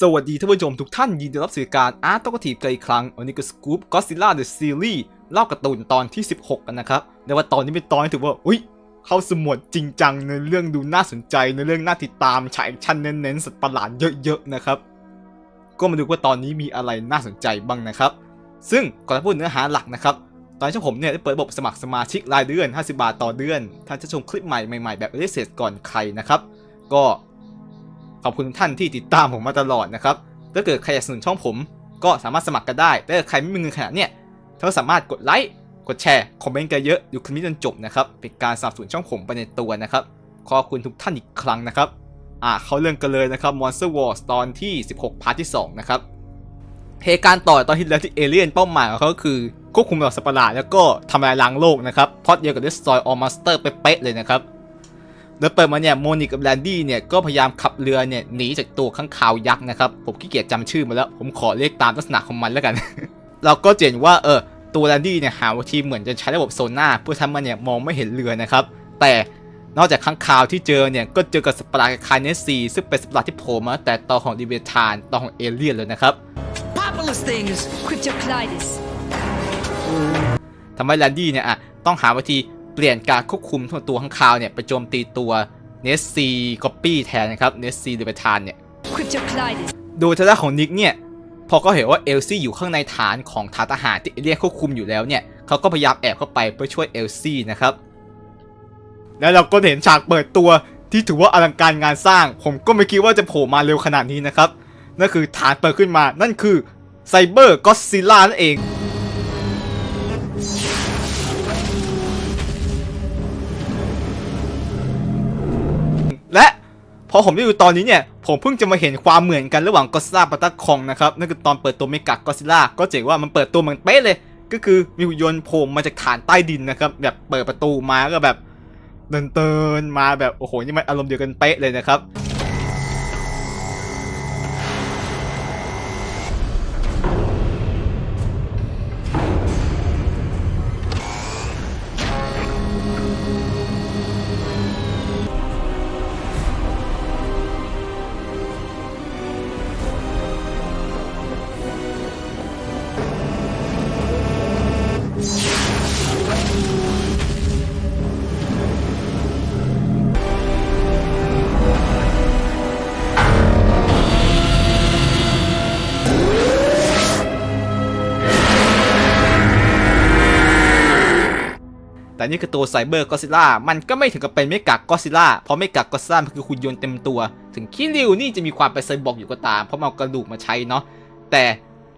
สวัสดีท่านผู้ชมทุกท่านยินดีรับสู่การอาร์ตตกทีกันอีกครั้งวันนี้ก็สกู๊ปก็ซิล่าเดอะซีรีส์เล่าการ์ตูนตอนที่ 16 กันนะครับ ในว่าตอนนี้เป็นตอนที่ถือว่าอุ้ยเข้าสมวดจริงจังในเรื่องดูน่าสนใจในเรื่องน่าติดตามฉายชั่นเน้นๆสัตว์ประหลาดเยอะๆนะครับ ก็มาดูว่าตอนนี้มีอะไรน่าสนใจบ้างนะครับ ซึ่งก่อนจะพูดเนื้อหาหลักนะครับตอนนี้ผมเนี่ยได้เปิดระบบสมัครสมาชิกรายเดือน 50 บาทต่อเดือนท่านจะชมคลิปใหม่ใหม่ๆแบบเอเซสก่อนใครนะครับก็ อบคุณทุกท่านที่ติดตามผมมาตลอดนะครับ ถ้าเกิดใครอยากสนับสนุนช่องผม ก็สามารถสมัครกันได้ แต่ถ้าใครไม่มีเงินขนาดเนี้ยท่านก็สามารถกดไลค์ กดแชร์ คอมเมนต์กันเยอะอยู่คลิปนี้จนจบนะครับ เป็นการสนับสนุนช่องผมไปในตัวนะครับ ขอบคุณทุกท่านอีกครั้งนะครับ อ่าเขาเรื่องกันเลยนะครับ Monster Wars ตอนที่ 16 พาร์ทที่ 2 นะครับ เหตุการณ์ต่อตอนที่แล้วที่เอเลี่ยนเป้าหมายของเขาก็คือควบคุมเหล่าสัตว์ประหลาดแล้วก็ทำลายล้างโลกนะครับพอดเดียวกับ Destroy All Monster เป๊ะๆเลยนะครับ โดยเปิดมาเนี่ยโมนิกกับแลนดี้เนี่ยก็พยายามขับเรือเนี่ยหนีจากตัวข้างคาวยักษ์นะครับผมขี้เกียจจำชื่อมาแล้ว ผมขอเรียกตามลักษณะของมันแล้วกัน เราก็จะเห็นว่าเออตัวแลนดี้เนี่ยหาวิธีเหมือนจะใช้ระบบโซน่าเพื่อทำมันเนี่ยมองไม่เห็นเรือนะครับ แต่นอกจากข้างคาวที่เจอเนี่ยก็เจอกับสัตว์ประหลาดคล้ายเนสซีซึ่งเป็นสัตว์ประหลาดที่โผล่มาตั้งแต่ตอนของดิเวทานตอนของเอเลี่ยนเลยนะครับ Populous things! Cryptoclidus. ทำให้แลนดี้เนี่ยอะต้องหาวิธีเปลี่ยนการควบคุมของตัวข้างคาวเนี่ยไปโจมตีตัวเนสซีก๊อปปี้แทนนะครับเนสซีดิเวทานเนี่ยดยทางด้านของนิกเนี่ยพอเขาเห็นว่าเอลซี่อยู่ข้างในฐานของฐานทหารที่เอเลียนควบคุมอยู่แล้วเนี่ยเขาก็พยายามแอบเข้าไปเพื่อช่วยเอลซี่นะครับแล้วเราก็เห็นฉากเปิดตัวที่ถือว่าอลังการงานสร้าง ผมก็ไม่คิดว่าจะโผล่มาเร็วขนาดนี้นะครับนั่นคือฐานเปิดขึ้นมานั่นคือไซเบอร์ก็ซิล่านั่นเอง อผมได้ดูตอนนี้เนี่ย ผมเพิ่งจะมาเห็นความเหมือนกันระหว่างก็ซิล่าปะตะคองนะครับ นั่นคือตอนเปิดตัวเมกะก็ซิล่าก็เจ๋งว่ามันเปิดตัวเหมือนเป๊ะเลย ก็คือมีหุ่นยนต์โผล่มาจากฐานใต้ดินนะครับ แบบเปิดประตูมาก็แบบเดินเตินมาแบบโอ้โหนี่มันอารมณ์เดียวกันเป๊ะเลยนะครับ นี่คือตัวไซเบอร์ก็ซิล่ามันก็ไม่ถึงกับเป็นเมกะก็ซิล่าเพราะเมกะก็ซิล่ามันคือหุ่นยนต์เต็มตัว ถึงคิริวนี่จะมีความเป็นไซบอร์กอยู่ก็ตาม เพราะมันเอากระดูกมาใช้เนาะแต่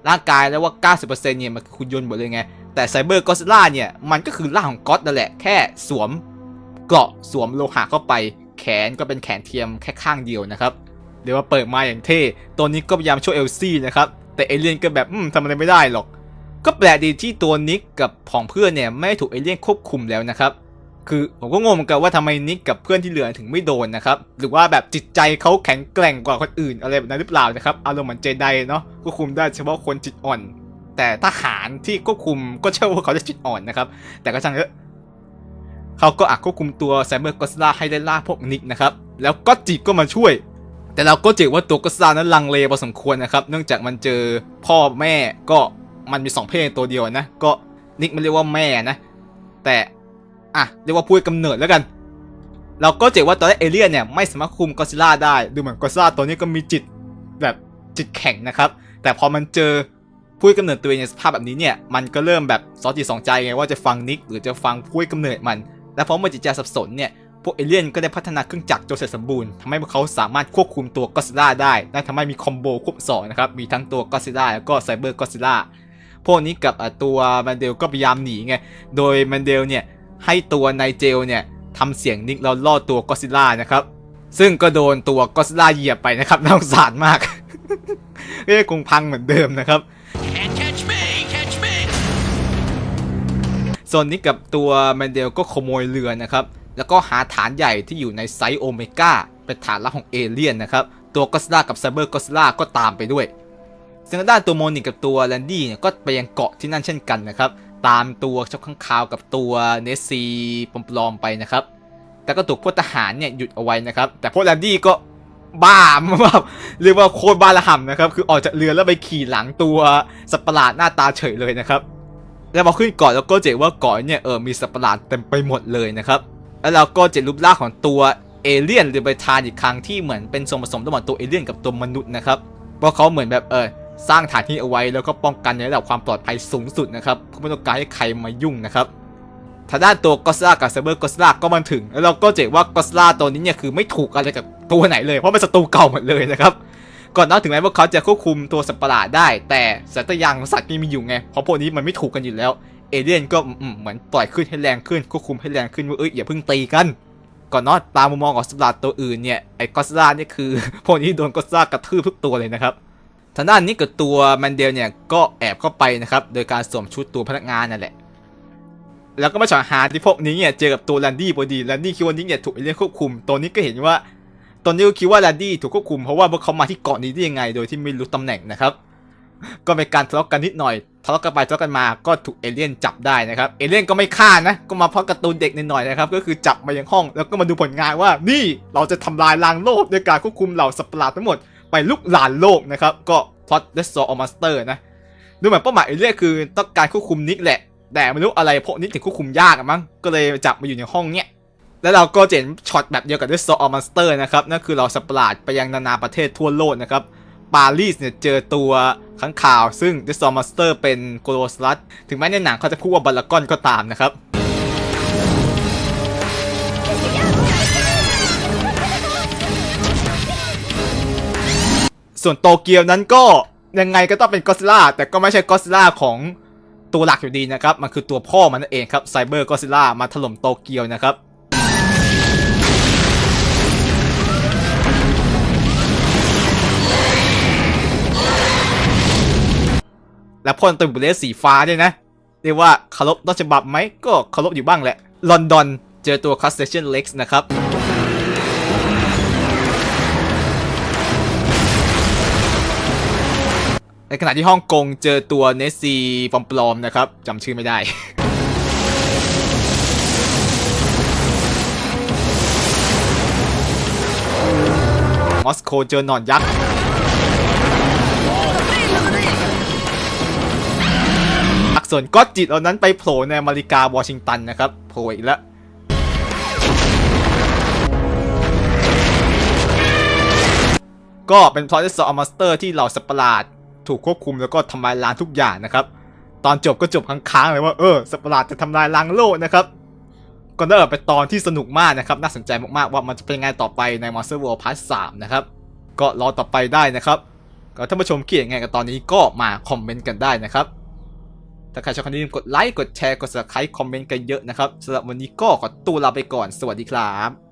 ร่างกายแล้วว่า 90%เนี่ยมันคือหุ่นยนต์หมดเลยไง แต่ไซเบอร์ก็ซิล่าเนี่ยมันก็คือร่างของก็อดนั่นแหละแค่สวมเกราะสวมโลหะเข้าไป แขนก็เป็นแขนเทียมแค่ข้างเดียวนะครับเดี๋ยวว่าเปิดมาอย่างเท่ตัวนี้ก็พยายามช่วยเอลซี่นะครับแต่เอเลียนก็แบบอืมทำอะไรไม่ได้หรอก ก็แปลกดีที่ตัวนิกกับผองเพื่อนเนี่ยไม่ถูกเอเลี่ยนควบคุมแล้วนะครับ คือผมก็งงเหมือนกันว่าทำไมนิกกับเพื่อนที่เหลือถึงไม่โดนนะครับ หรือว่าแบบจิตใจเขาแข็งแกร่งกว่าคนอื่นอะไรแบบนั้นหรือเปล่านะครับ อารมณ์เหมือนเจไดเนาะควบคุมได้เฉพาะคนจิตอ่อน แต่ทหารที่ควบคุมก็เชื่อว่าเขาจะจิตอ่อนนะครับ แต่ก็ช่างเถอะเขาก็อาจควบคุมตัวไซเบอร์ก็สลาให้ได้ล่าพวกนิกนะครับ แล้วก็จิก็มาช่วยแต่เราก็เจอว่าตัวก็สลานั้นลังเลพอสมควรนะครับ เนื่องจากมันเจอพ่อแม่ก็ มันมีสองเพศตัวเดียวนะ ก็นิกมันเรียกว่าแม่นะ แต่อะเรียกว่าพูดกำเนิดแล้วกัน เราก็เจอว่าตอนแรกเอเลี่ยนเนี่ยไม่สามารถคุมก็ซิล่าได้ ดูเหมือนก็ซิล่าตัวนี้ก็มีจิตแบบจิตแข็งนะครับ แต่พอมันเจอผู้ให้กำเนิดตัวเองในสภาพแบบนี้เนี่ย มันก็เริ่มแบบสองจิตสองใจไงว่าจะฟังนิกหรือจะฟังผู้ให้กำเนิดมัน และพอเมื่อจิตใจสับสนเนี่ยพวกเอเลี่ยนก็ได้พัฒนาเครื่องจักรจนเสร็จสมบูรณ์ทำให้พวกเขาสามารถควบคุมตัวก็ซิล่าได้และทำให้มีคอมโบควบสองนะครับ มีทั้งตัวก็ซิล่าแล้วก็ไซเบอร์ก็ซิล่า พวกนี้กับอะตัวแมนเดลก็พยายามหนีไง โดยแมนเดลเนี่ยให้ตัวไนเจลเนี่ยทำเสียงนิกแล้วล่อตัวก็ซิล่านะครับ ซึ่งก็โดนตัวก็ซิล่าเหยียบไปนะครับน่าสงสารมากก็ยังคงพังเหมือนเดิมนะครับ Can't catch me! Catch me! ส่วนนี้กับตัวแมนเดลก็ขโมยเรือนะครับ แล้วก็หาฐานใหญ่ที่อยู่ในไซต์โอเมก้าเป็นฐานลับของเอเลี่ยนนะครับ ตัวก็สลากับไซเบอร์ก็สลาก็ตามไปด้วย ซึ่งทาด้านตัวโมนิกกับตัวแลนดี้เนี่ยก็ไปยังเกาะที่นั่นเช่นกันนะครับ ตามตัวเจ้าข้างคาวกับตัวเนสซีปลอมๆไปนะครับ แต่ก็ถูกพวกทหารเนี่ยหยุดเอาไว้นะครับ แต่พวกแลนดี้ก็บ้าแบบเรียกว่าโคตรบ้าระห่ำนะครับ คือออกจากเรือแล้วไปขี่หลังตัวสัตว์ประหลาดหน้าตาเฉยเลยนะครับ แล้วพอขึ้นเกาะแล้วก็เจอว่าเกาะเนี่ยเออมีสัตว์ประหลาดเต็มไปหมดเลยนะครับ แล้วเราก็เจอรูปร่างของตัวเอเลี่ยนหรือใบทานอีกครั้งที่เหมือนเป็นส่วนผสมระหว่างตัวเอเลี่ยนกับตัวมนุษย์นะครับ เพราะเขาเหมือนแบบเออ สร้างฐานที่เอาไว้แล้วก็ป้องกันในระดับความปลอดภัยสูงสุดนะครับเพราะไม่ต้องการให้ใครมายุ่งนะครับทางด้านตัวก็สลากับเซเบอร์ก็สลาก็มาถึง แล้วเราก็เจอว่าก็สลาตัวนี้เนี่ยคือไม่ถูกอะไรกับตัวไหนเลยเพราะเป็นศัตรูเก่าหมดเลยนะครับก่อนหน้าถึงแม้ว่าเขาจะควบคุมตัวสัตว์ประหลาดได้ แต่สัตยางของสัตว์นี่มีอยู่ไงเพราะพวกนี้มันไม่ถูกกันอยู่แล้วเอเลี่ยนก็เหมือนปล่อยขึ้นให้แรงขึ้นควบคุมให้แรงขึ้นว่าเอ้ยอย่าเพิ่งตีกันก่อนนอะตามมุมมองของสัตว์ประหลาดตัวอื่นเนี่ยไอ้ก็สลาเนี่ยคือพวกนี้โดนก็สลากระทืบทุกตัวเลยนะครับ ทางด้านนี้กับตัวแมนเดลเนี่ยก็แอบเข้าไปนะครับ โดยการสวมชุดตัวพนักงานนั่นแหละ แล้วก็มาฉอยหาที่พวกนี้เนี่ยเจอกับตัวแลนดี้พอดีแลนดี้คิดว่านี้เนี่ยถูกเอเลี่ยนควบคุมตัวนี้ก็เห็นว่าตอนนี้ก็คิดว่าแลนดี้ถูกควบคุมเพราะว่าพวกเขามาที่เกาะนี้ได้ยังไง โดยที่ไม่รู้ตำแหน่งนะครับก็เป็นการทะเลาะกันนิดหน่อยทะเลาะกันไปทะเลาะกันมาก็ถูกเอเลี่ยนจับได้นะครับเอเลี่ยนก็ไม่ฆ่านะ ก็มาเพราะการ์ตูนเด็กนิดหน่อยนะครับก็คือจับมายังห้องแล้วก็มาดูผลงานว่า นี่เราจะทำลายล้างโลกด้วยการควบคุมเหล่าสัตว์ประหลาดทั้งหมด ไปลุกลานโลกนะครับ ก็พล็อตเดสโซออมาสเตอร์นะ ดูเหมือนเป้าหมายเอเลียคือต้องการควบคุมนิกแหละ แต่ไม่รู้อะไรพวกนี้ถึงควบคุมยากอะมั้ง ก็เลยจับมาอยู่ในห้องเนี้ย แล้วเราก็เห็นช็อตแบบเดียวกับด้วยโซออมาสเตอร์นะครับ นั่นคือเราสัตว์ประหลาดไปยังนานาประเทศทั่วโลกนะครับ ปารีสเนี่ยเจอตัวข้างข่าว ซึ่งดิสออมาสเตอร์เป็นโกลสลัดถึงแม้ในหนังเขาจะพูดว่าบาลากอนก็ตามนะครับ ส่วนโตเกียวนั้นก็ยังไงก็ต้องเป็นก็ซิล่าแต่ก็ไม่ใช่ก็ซิล่าของตัวหลักอยู่ดีนะครับ มันคือตัวพ่อมันนั่นเองครับไซเบอร์ก็ซิล่ามาถล่มโตเกียวนะครับและพ่นตัวบุเลสสีฟ้าด้วยนะ เรียกว่าคารพต้นฉบับไหมก็คารพอยู่บ้างแหละ ลอนดอนเจอตัวคัสเซชันเล็กซ์นะครับ ในขณะที่ฮ่องกงเจอตัวเนสซีปลอมๆนะครับจำชื่อไม่ได้ มอสโกเจอหนอนยักษ์อักษรก็จิตเอานั้นไปโผล่ในอเมริกาวอชิงตันนะครับโผล่อีกแล้วก็เป็นพลอตที่สอมาสเตอร์ที่เหล่าสัตว์ปหลาด ถูกควบคุมแล้วก็ทำลายล้างทุกอย่างนะครับ ตอนจบก็จบค้างๆเลยว่าเออสัตว์ประหลาดจะทำลายล้างโลกนะครับก็ได้เป็นตอนที่สนุกมากนะครับ น่าสนใจมากๆว่ามันจะเป็นงไงต่อไปใน Monster World Part 3นะครับ ก็รอต่อไปได้นะครับก็ท่านผู้ชมคิดยังไงกับตอนนี้ก็มาคอมเมนต์กันได้นะครับ ถ้าใครชอบคลิปนี้กดไลค์ กดแชร์ กด subscribe คอมเมนต์กันเยอะนะครับสำหรับวันนี้ก็ขอตัวลาไปก่อน สวัสดีครับ